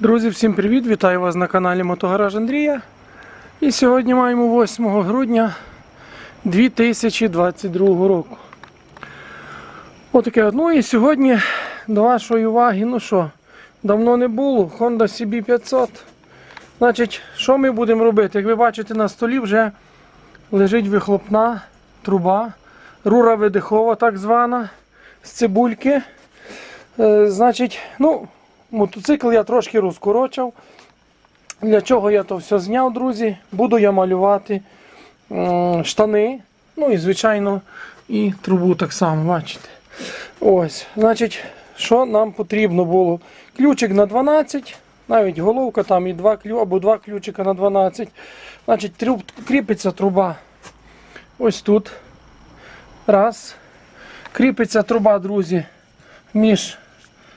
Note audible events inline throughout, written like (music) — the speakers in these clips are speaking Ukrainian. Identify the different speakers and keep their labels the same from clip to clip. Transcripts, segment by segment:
Speaker 1: Друзі, всім привіт! Вітаю вас на каналі Мотогараж Андрія. І сьогодні маємо 8 грудня 2022 року. Отаке. Ну і сьогодні до вашої уваги, ну що, давно не було, Honda CB500. Значить, що ми будемо робити? Як ви бачите, на столі вже лежить вихлопна труба, рура видихова, так звана, з цибульки. Е, значить, ну, мотоцикл я трошки розкорочав. Для чого я то все зняв, друзі? Буду я малювати штани. Ну і, звичайно, і трубу так само, бачите. Ось, значить, що нам потрібно було? Ключик на 12, навіть головка там і два або два ключика на 12. Значить, труб, кріпиться труба ось тут. Раз. Кріпиться труба, друзі, між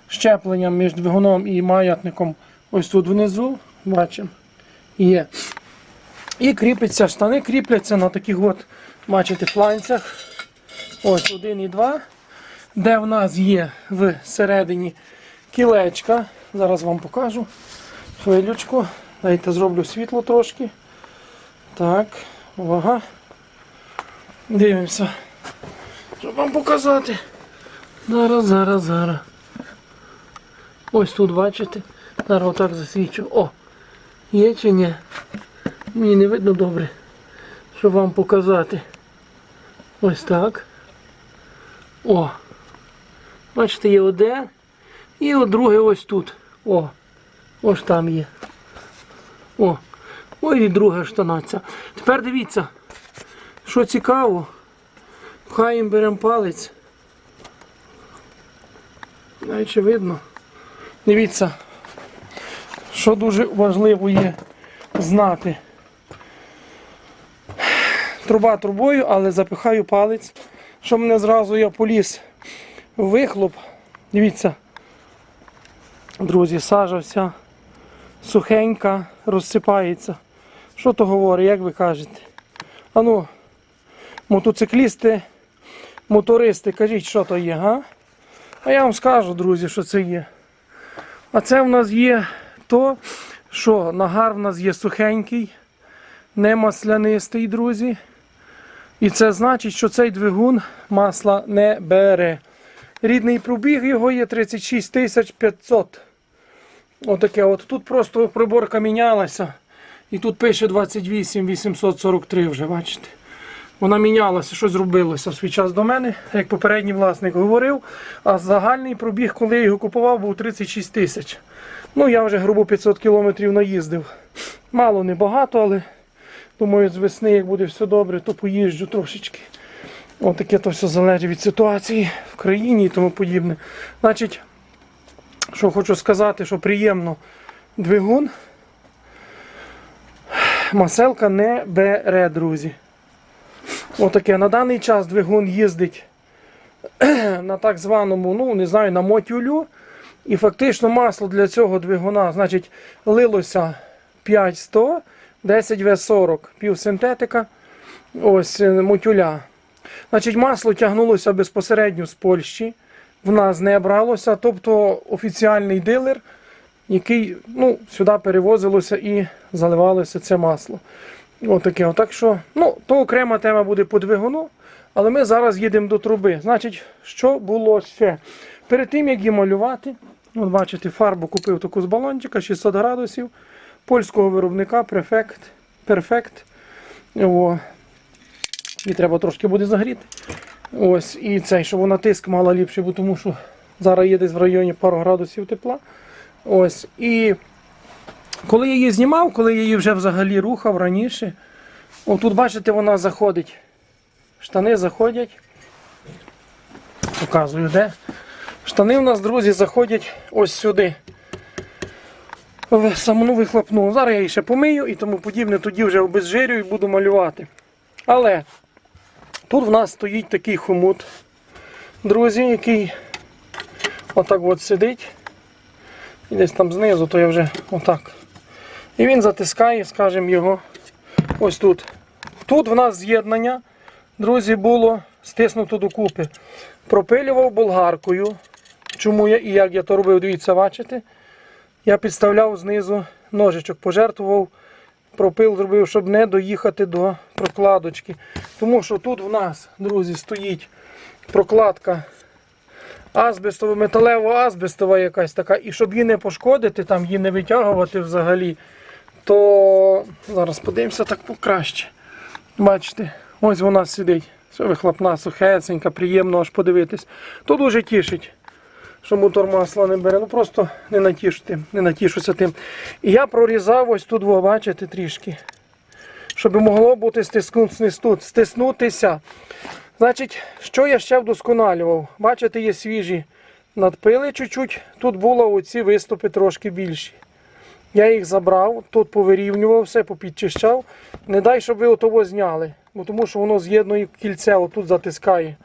Speaker 1: щепленням між двигуном і маятником ось тут внизу. Бачимо. Є. І кріпиться, штани кріпляться на таких от, бачите, фланцях. Ось один і два. Де в нас є всередині кілечка. Зараз вам покажу. Хвилючку. Дайте зроблю світло трошки. Так, увага. Дивимося. Щоб вам показати. Зараз, зараз, зараз. Ось тут бачите. Зараз отак засвічу. О! Є чи ні? Мені не видно добре, щоб вам показати. Ось так. О! Бачите, є одне. І от друге ось тут. О! Ось там є. О! Ой, і друга штана. Тепер дивіться, що цікаво. Пхаємо беремо палець. Навіть видно. Дивіться, що дуже важливо є знати. Труба трубою, але запихаю палець, щоб мене зразу я поліз вихлоп. Дивіться, друзі, сажа вся сухенька, розсипається. Що то говорить, як ви кажете? Ану, мотоциклісти, мотористи, кажіть, що то є, га? А я вам скажу, друзі, що це є. А це в нас є то, що нагар в нас є сухенький, не маслянистий, друзі. І це значить, що цей двигун масла не бере. Рідний пробіг його є 36 500. Отаке от. Тут просто приборка мінялася. І тут пише 28 843 вже, бачите. Вона мінялася, щось зробилося в свій час до мене, як попередній власник говорив. А загальний пробіг, коли я його купував, був 36 тисяч. Ну, я вже грубо 500 кілометрів наїздив. Мало, не багато, але думаю, з весни, як буде все добре, то поїжджу трошечки. Отаке то все залежить від ситуації в країні і тому подібне. Значить, що хочу сказати, що приємно двигун. Маселка не бере, друзі. Отаке. На даний час двигун їздить (clears throat) на так званому, ну не знаю, на мотюлю. І фактично масло для цього двигуна, значить, лилося 5100, 10 В40, півсинтетика. Ось е, мотюля. Значить, масло тягнулося безпосередньо з Польщі. В нас не бралося, тобто офіціальний дилер, який ну, сюди перевозилося і заливалося це масло. Отаке. От Так що, ну, то окрема тема буде по двигуну, але ми зараз їдемо до труби. Значить, що було ще? Перед тим, як її малювати, от бачите, фарбу купив таку з балончика 600 градусів польського виробника Perfect. Perfect. О. І треба трошки буде загріти. Ось, і цей, щоб вона тиск мала ліпше, бо тому що зараз є десь в районі пару градусів тепла. Ось. І коли я її знімав, коли я її вже взагалі рухав раніше, отут, бачите, вона заходить. Штани заходять. Показую, де. Штани у нас, друзі, заходять ось сюди. В саму вихлопну. Зараз я її ще помию і тому подібне, тоді вже обезжирю і буду малювати. Але тут в нас стоїть такий хомут, друзі, який отак от сидить. І десь там знизу, то я вже отак. І він затискає, скажімо, його ось тут. Тут в нас з'єднання, друзі, було стиснуто докупи. Пропилював болгаркою. Чому я і як я то робив, дивіться, бачите? я підставляв знизу ножичок, пожертвував, пропил зробив, щоб не доїхати до прокладочки. Тому що тут в нас, друзі, стоїть прокладка азбестова, металево-азбестова якась така. І щоб її не пошкодити, там її не витягувати взагалі, то зараз подивимося так покраще. Бачите, ось вона сидить. Все вихлопна, сухесенька, приємно аж подивитись. То дуже тішить, що мотор масла не бере. Ну просто не натішити, не натішуся тим. І я прорізав ось тут, бачите, трішки. Щоб могло бути стиснутися. Значить, що я ще вдосконалював? Бачите, є свіжі надпили чуть-чуть. Тут було оці виступи трошки більші. Я їх забрав, тут повирівнював все, попідчищав. Не дай, щоб ви отого зняли, бо тому що воно з'єднує кільце, отут затискає.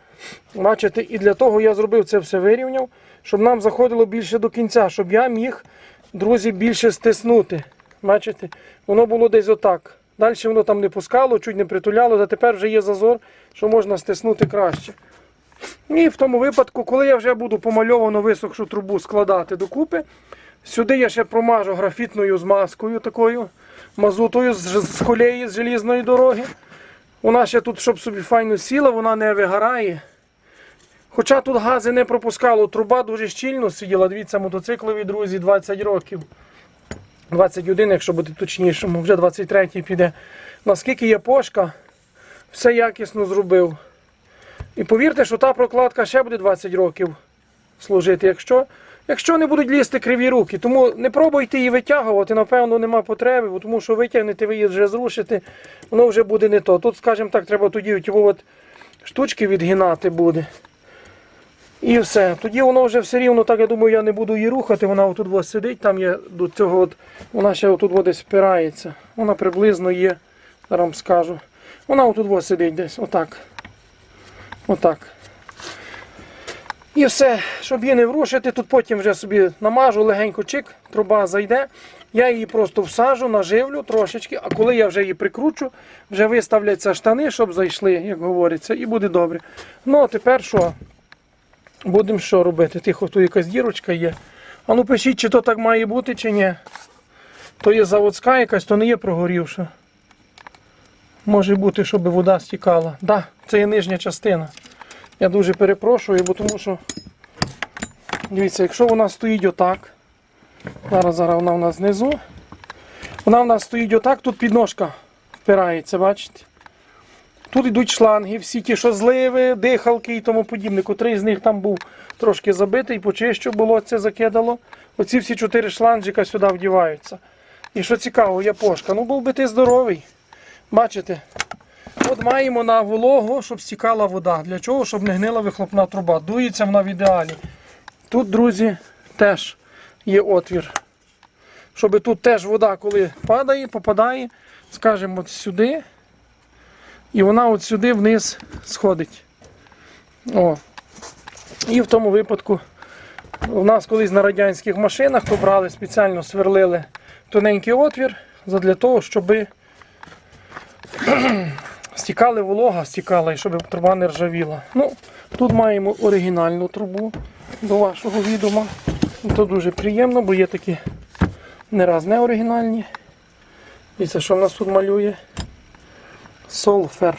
Speaker 1: Бачите, і для того я зробив це все вирівняв, щоб нам заходило більше до кінця, щоб я міг, друзі, більше стиснути. Бачите, воно було десь отак. Далі воно там не пускало, чуть не притуляло, а тепер вже є зазор, що можна стиснути краще. І в тому випадку, коли я вже буду помальовану висохшу трубу складати докупи, сюди я ще промажу графітною змазкою такою, мазутою з, колеї, з желізної дороги. Вона ще тут, щоб собі файно сіла, вона не вигорає. Хоча тут гази не пропускало, труба дуже щільно сиділа. Дивіться, мотоциклові друзі 20 років. 21, якщо бути точнішим, вже 23 піде. Наскільки є пошка, все якісно зробив. І повірте, що та прокладка ще буде 20 років служити, якщо, якщо не будуть лізти криві руки. Тому не пробуйте її витягувати, напевно, нема потреби, бо тому що витягнете, ви її вже зрушите, воно вже буде не то. Тут, скажімо так, треба тоді от штучки відгинати буде. І все. Тоді воно вже все рівно, так я думаю, я не буду її рухати. Вона отут ось сидить, там є до цього, от, вона ще отут от десь спирається. Вона приблизно є, зараз вам скажу. Вона отут ось сидить десь, отак. Отак. І все, щоб її не врушити, тут потім вже собі намажу легенько чик, труба зайде. Я її просто всажу, наживлю трошечки, а коли я вже її прикручу, вже виставляться штани, щоб зайшли, як говориться, і буде добре. Ну, а тепер що? Будемо що робити? Тихо, тут якась дірочка є. А ну пишіть, чи то так має бути, чи ні. То є заводська якась, то не є прогорівша. Може бути, щоб вода стікала. Так, да, це є нижня частина. Я дуже перепрошую, бо тому що. Дивіться, якщо вона стоїть отак. Зараз зараз вона у нас знизу. Вона в нас стоїть отак, тут підножка впирається, бачите? Тут йдуть шланги, всі ті, що зливи, дихалки і тому подібне. Котрий з них там був трошки забитий, почищу було це закидало. Оці всі чотири шланжика сюди вдіваються. І що цікаво, є пошка. Ну був би ти здоровий. Bачите? От маємо на вологу, щоб стікала вода. Для чого? Щоб не гнила вихлопна труба. Дується вона в ідеалі. Тут, друзі, теж є отвір. Щоб тут теж вода, коли падає, попадає, скажімо, сюди. І вона от сюди вниз сходить. О. І в тому випадку у нас колись на радянських машинах то брали, спеціально сверлили тоненький отвір для того, щоб стікали волога, стікала і щоб труба не ржавіла. Ну, Тут маємо оригінальну трубу до вашого відома. Це дуже приємно, бо є такі не раз не оригінальні. І це що в нас тут малює? Солфер.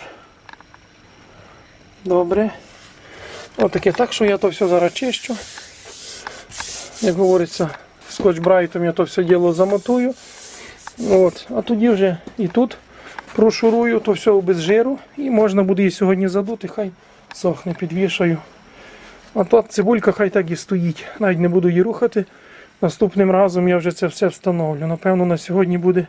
Speaker 1: Добре. Отаке так, що я то все зараз чищу. Як говориться, скотч-брайтом я то все діло замотую. От. А тоді вже і тут прошурую, то все без жиру. І можна буде її сьогодні задути, хай сохне, підвішаю. А то цибулька хай так і стоїть. Навіть не буду її рухати. Наступним разом я вже це все встановлю. Напевно, на сьогодні буде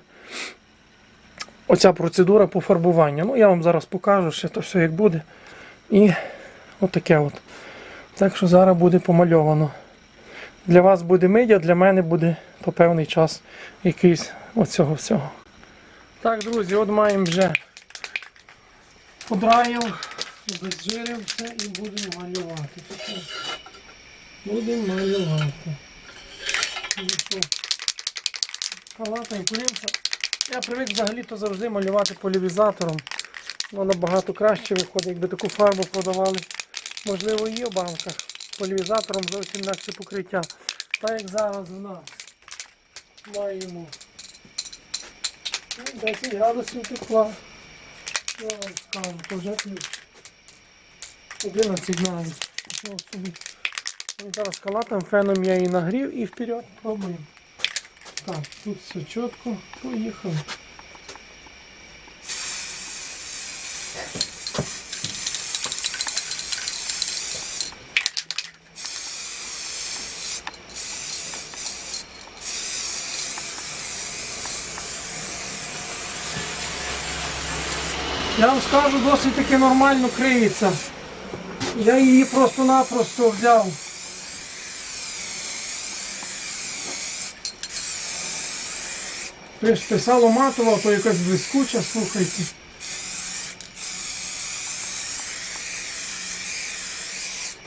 Speaker 1: оця процедура по фарбуванню. Ну, я вам зараз покажу, ще то все як буде. І отаке от. Так що зараз буде помальовано. Для вас буде мидя, для мене буде по певний час якийсь оцього всього. Так, друзі, от маємо вже подраїв, обезжирив все і будемо малювати. Будемо малювати. Ну що, Я привик взагалі-то завжди малювати полівізатором. Воно набагато краще виходить, якби таку фарбу продавали. Можливо, є в банках. Полівізатором зовсім інакше покриття. Так як зараз в нас. маємо ну, 10 градусів тепла. Скажу, плюс 11 навіть. Зараз калатом феном я її нагрів і вперед пробуємо. Так, тут все чітко, поїхали. Я вам скажу, досить таки нормально криється. Я її просто-напросто взяв. Писало матова, то якась блискуча, слухайте.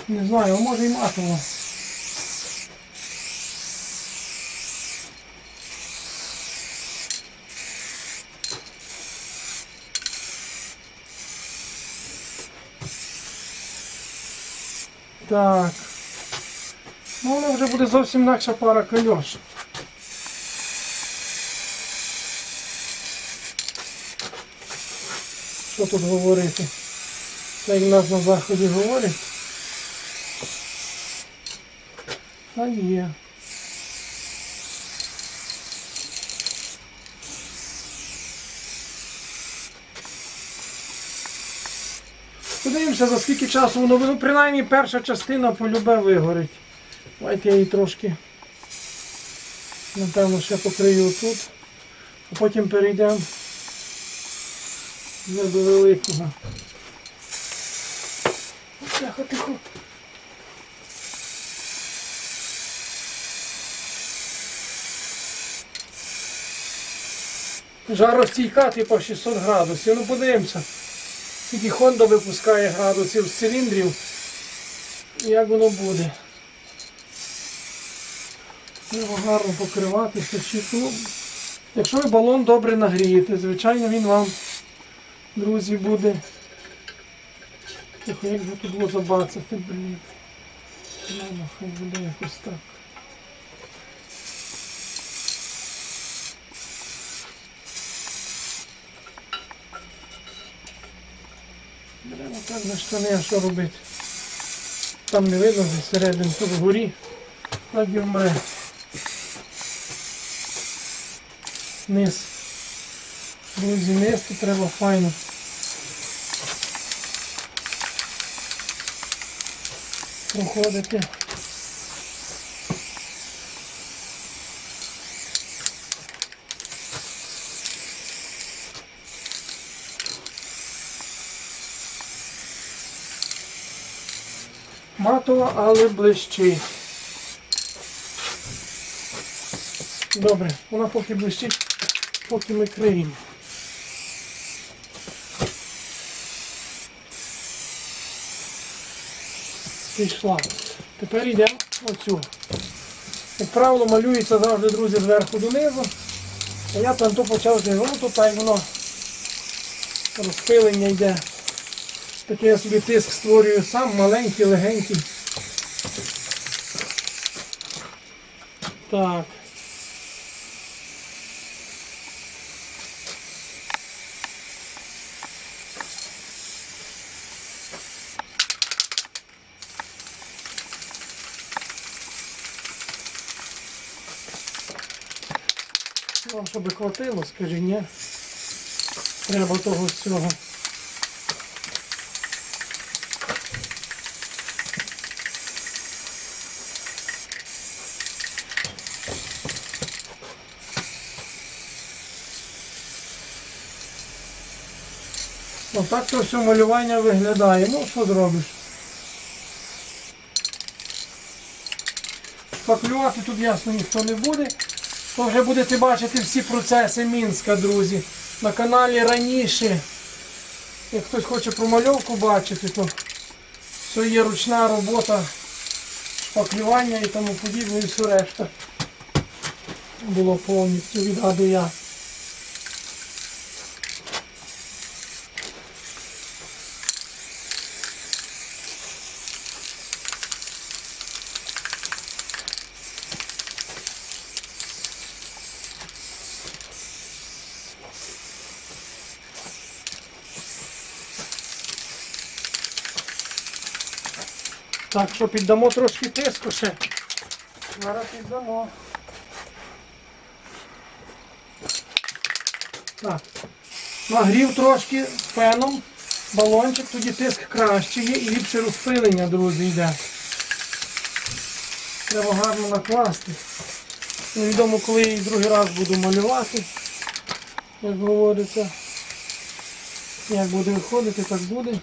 Speaker 1: Не знаю, може і матова. Так. Ну, вона вже буде зовсім інакша пара кольош. Що тут говорити? Як нас на заході говорять. Та є. Подивимося, за скільки часу воно, ну, принаймні перша частина полюбе вигорить. Давайте я її трошки, напевно, ще покрию тут, а потім перейдемо вже до великого. Тихо, тихо. Жаростійка, типу 600 градусів. Ну подивимося. Скільки Honda випускає градусів з циліндрів. Як воно буде. Треба гарно покриватися. чи ну, Якщо ви балон добре нагрієте, звичайно він вам, друзі, буде. Тихо, як би тут було забацати, блін. Ладно, хай буде якось так. Беремо так на штани, а що робити? Там не видно зсередини, тут вгорі. Так і вмре. Низ. Друзі, низ то треба файно. Проходити. Матова, але блищить. Добре, вона поки блищить, поки ми криємо. Пішла. Тепер йдемо оцю. Як правило, малюється завжди, друзі, зверху донизу. А я там то почав з ну то так воно розпилення йде. Такий я собі тиск створюю сам, маленький, легенький. Так. Вам щоб хватило, скажи, ні. Треба того всього. Отак то все малювання виглядає. Ну, що зробиш? Шпаклювати тут ясно ніхто не буде. То вже будете бачити всі процеси Мінська, друзі. На каналі раніше. Як хтось хоче промальовку бачити, то все є ручна робота, шпаклювання і тому подібне, і все решта. Було повністю від А до Я. Так що піддамо трошки тиску ще. Зараз піддамо. Так. Нагрів трошки феном, балончик, тоді тиск краще є і ліпше розпилення, друзі, йде. Треба гарно накласти. Невідомо, коли я її другий раз буду малювати, як говориться. Як буде виходити, так буде.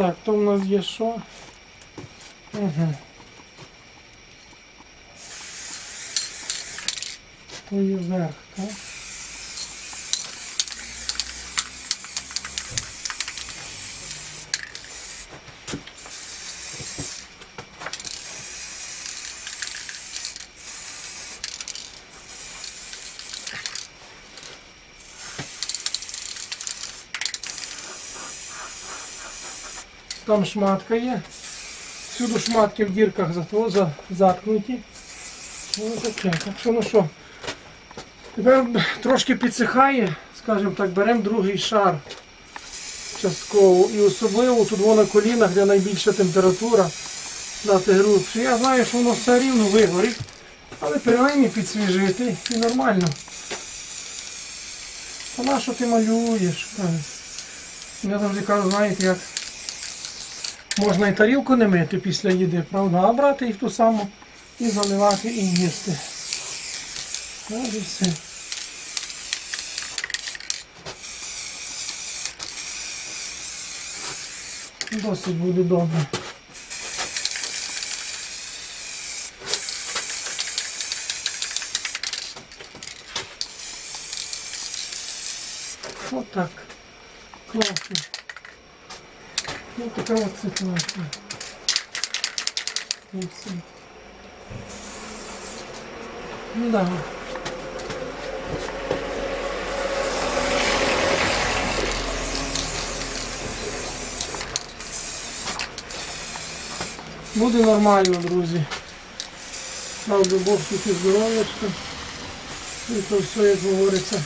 Speaker 1: Так, то в нас є що? Угу. То є верх, так? Там шматка є. Всюди шматки в дірках заткнуті. Ну таке. Так що ну що. Тепер трошки підсихає, скажімо так, беремо другий шар частково. І особливо тут воно на колінах, де найбільша температура дати грубше. Я знаю, що воно все рівно вигорить, але принаймні підсвіжити і нормально. А на що ти малюєш? Я завжди кажу, знаєте, як можна і тарілку не мити після їди, правда, а брати їх ту саму і заливати і їсти. Ось і все. Досить буде добре. Отак. Класно. Ну така от ситуація. І все. Ну да. Буде нормально, друзі. Правда, Бог тут і здоров'ячко. І то все, як говориться.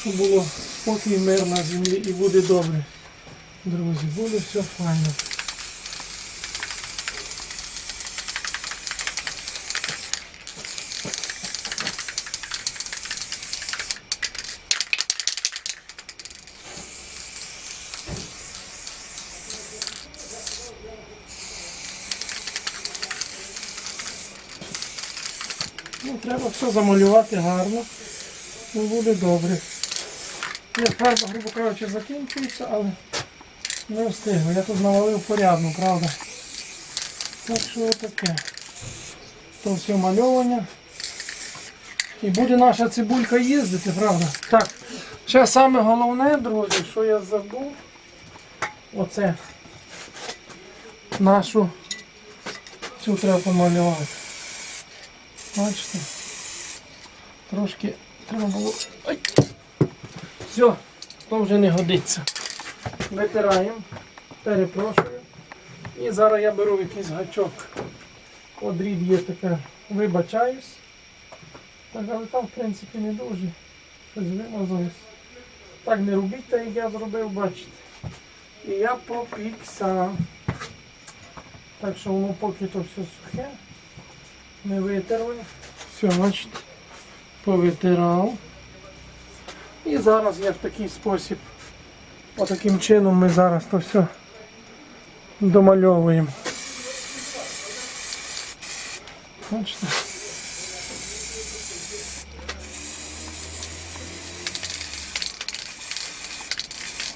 Speaker 1: Щоб було спокій мир на землі і буде добре. Друзі, буде все файно. Ну, треба все замалювати гарно. І буде добре. Я фарба, грубо кажучи, закінчується, але не встигла. Я тут навалив порядно, правда. Так що таке. То все мальовання. І буде наша цибулька їздити, правда? Так. Ще саме головне, друзі, що я забув. Оце. Нашу цю треба помалювати. Бачите? Трошки треба було. Все, то вже не годиться. Витираємо, перепрошую. І зараз я беру якийсь гачок. Одрід є таке, вибачаюсь. Так, але там в принципі не дуже. Щось вимазалось. Так не робіть, так як я зробив, бачите. І я попікся. Так що воно поки то все сухе. Ми витерли. Все, бачите, повитирав. І зараз я в такий спосіб, отаким чином ми зараз то все домальовуємо. Бачите?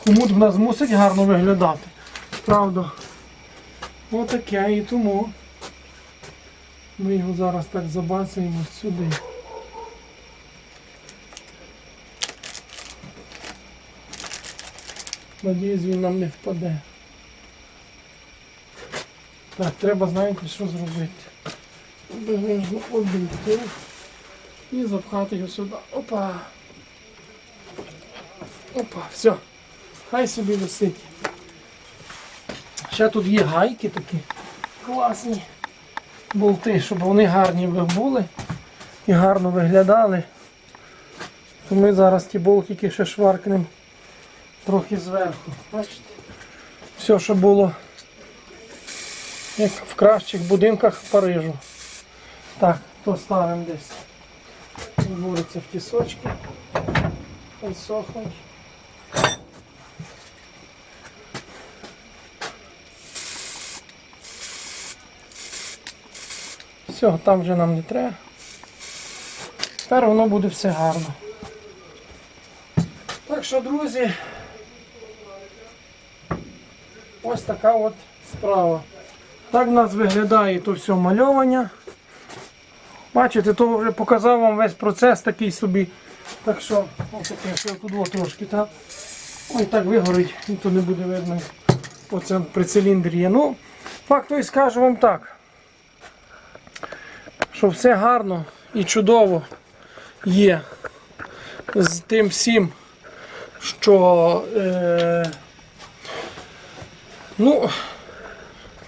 Speaker 1: Хомут в нас мусить гарно виглядати. Правда. Отаке і тому ми його зараз так забацаємо сюди. Надіюсь, він нам не впаде. Так, треба, знаєте, що зробити. Обережно обійти і запхати його сюди. Опа! Опа, все. Хай собі висить. Ще тут є гайки такі класні болти, щоб вони гарні були і гарно виглядали. то ми зараз ті болтики ще шваркнемо трохи зверху. Бачите? Все, що було як в кращих будинках Парижу. Так, то ставимо десь. Вуриться в тісочки. Хай. Все, там вже нам не треба. Тепер воно буде все гарно. Так що, друзі, ось така от справа. Так в нас виглядає то все мальовання. Бачите, то вже показав вам весь процес такий собі. Так що, ось таке, що тут трошки, так? Ой, так вигорить, і то не буде видно. Оце при циліндрі є. Ну, факт той скажу вам так. Що все гарно і чудово є з тим всім, що е, ну,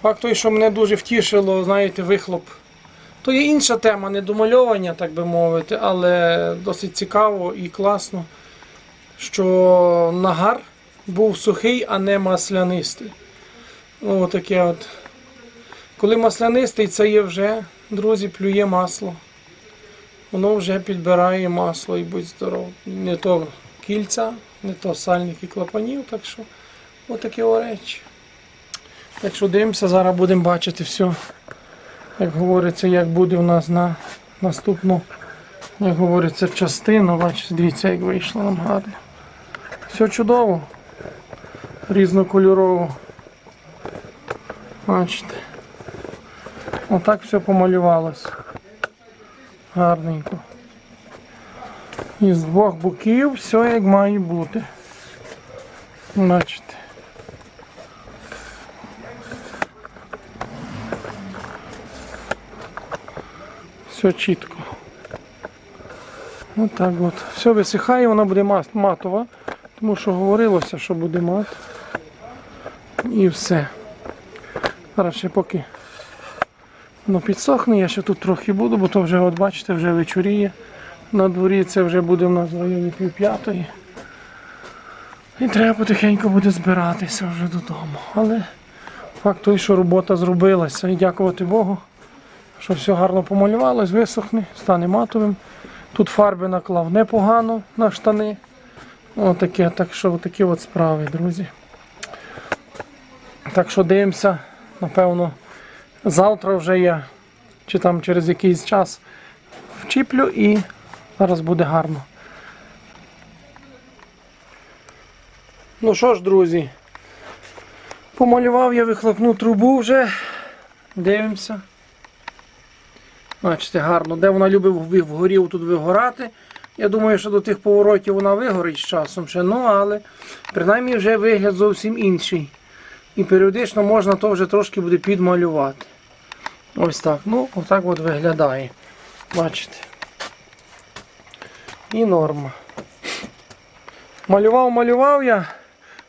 Speaker 1: факт той, що мене дуже втішило, знаєте, вихлоп. То є інша тема, недомальовання, так би мовити, але досить цікаво і класно, що нагар був сухий, а не маслянистий. Ну, таке от. Коли маслянистий, це є вже, друзі, плює масло. Воно вже підбирає масло і будь здоров. Не то кільця, не то сальник і клапанів, так що отакі речі. Так що дивимося, зараз будемо бачити все. Як говориться, як буде в нас на наступну, як говориться, частину. Бачите, дивіться, як вийшло нам гарно. Все чудово. Різнокольорово. Бачите. Отак все помалювалося. Гарненько. І з двох боків все як має бути. Бачите. Все чітко. Отак от. Все висихає, вона буде матова, тому що говорилося, що буде мат. І все. Зараз ще поки воно підсохне, я ще тут трохи буду, бо то вже, от бачите, вже вечоріє. На дворі це вже буде в нас в районі пів п'ятої. І треба потихеньку буде збиратися вже додому. Але факт той, що робота зробилася. І дякувати Богу, що все гарно помалювалось, висохне, стане матовим. Тут фарби наклав непогано на штани. Отаке, так що такі от справи, друзі. Так що дивимося, напевно, завтра вже я, чи там через якийсь час вчіплю і зараз буде гарно. Ну що ж, друзі, помалював я вихлопну трубу вже. Дивимося. Бачите, гарно. Де вона любить в- вгорі тут вигорати. Я думаю, що до тих поворотів вона вигорить з часом ще, ну але принаймні вже вигляд зовсім інший. І періодично можна то вже трошки буде підмалювати. Ось так. Ну, отак от виглядає. Бачите. І норма. Малював, малював я.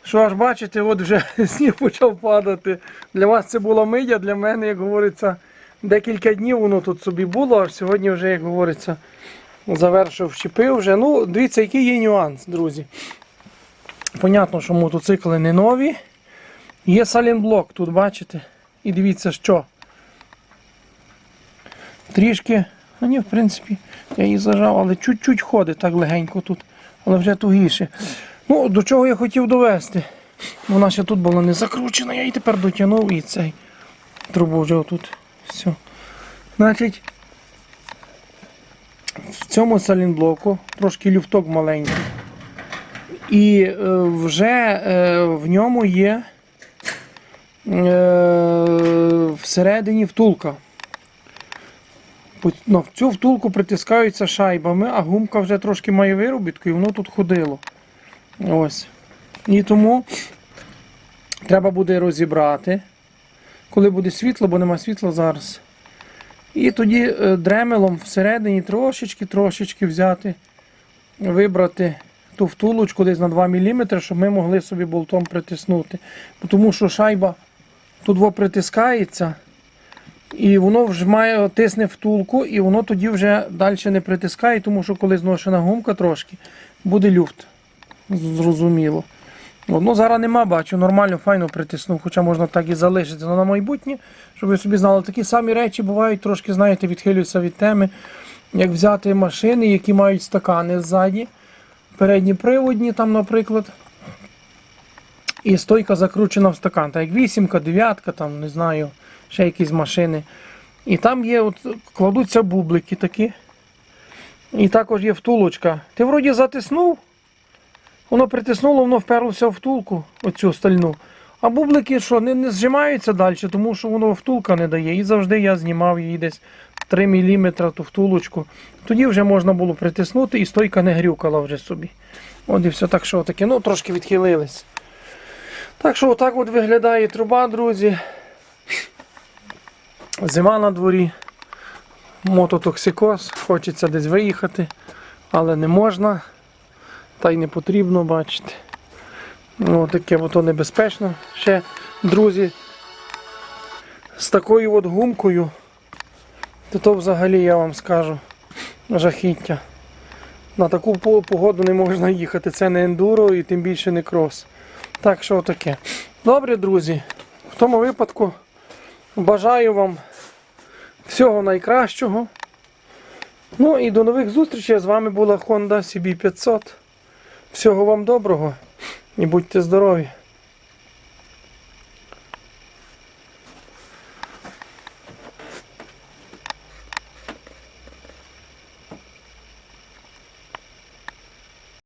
Speaker 1: Що аж бачите, от вже (laughs) сніг почав падати. Для вас це була мидя, для мене, як говориться, декілька днів воно тут собі було, аж сьогодні вже, як говориться, завершив, вчепив вже. Ну, дивіться, який є нюанс, друзі. Понятно, що мотоцикли не нові. Є салінблок тут, бачите? І дивіться, що. Трішки, а ні, в принципі, я її зажав, але чуть-чуть ходить так легенько тут, але вже тугіше. Ну, до чого я хотів довести. Вона ще тут була не закручена, я її тепер дотягнув і цей трубу вже отут. Все. Значить, в цьому салінблоку трошки люфток маленький. І е, вже е, в ньому є е, всередині втулка. Ну, в цю втулку притискаються шайбами, а гумка вже трошки має виробітку і воно тут ходило. Ось. І тому треба буде розібрати, коли буде світло, бо нема світла зараз. І тоді е, дремелом всередині трошечки-трошечки взяти, вибрати ту втулочку десь на 2 мм, щоб ми могли собі болтом притиснути. Тому що шайба тут притискається, І воно вжимає, тисне втулку, і воно тоді вже далі не притискає, тому що коли зношена гумка трошки, буде люфт. Зрозуміло. Ну, зараз нема, бачу, нормально, файно притиснув, хоча можна так і залишити. Ну, на майбутнє, щоб ви собі знали, такі самі речі бувають, трошки, знаєте, відхилюються від теми. Як взяти машини, які мають стакани ззаді, передні приводні, там, наприклад. І стойка закручена в стакан. Так як вісімка, дев'ятка, там, не знаю, ще якісь машини. І там є, от, кладуться бублики такі. І також є втулочка. Ти вроді затиснув, воно притиснуло, воно вперлося в втулку, оцю стальну. А бублики що, не, не зжимаються далі, тому що воно втулка не дає. І завжди я знімав її десь 3 мм ту втулочку. Тоді вже можна було притиснути і стойка не грюкала вже собі. От і все так, що таке. Ну, трошки відхилились. Так що отак от виглядає труба, друзі. Зима на дворі. Мототоксикоз. Хочеться десь виїхати, але не можна. Та й не потрібно, бачите. Ну, таке то небезпечно. Ще, друзі, з такою от гумкою, то, то взагалі я вам скажу жахіття. На таку погоду не можна їхати. Це не ендуро і тим більше не крос. Так що таке. Добре, друзі. В тому випадку бажаю вам всього найкращого. Ну і до нових зустрічей. З вами була Honda CB500. Всього вам доброго і будьте здорові!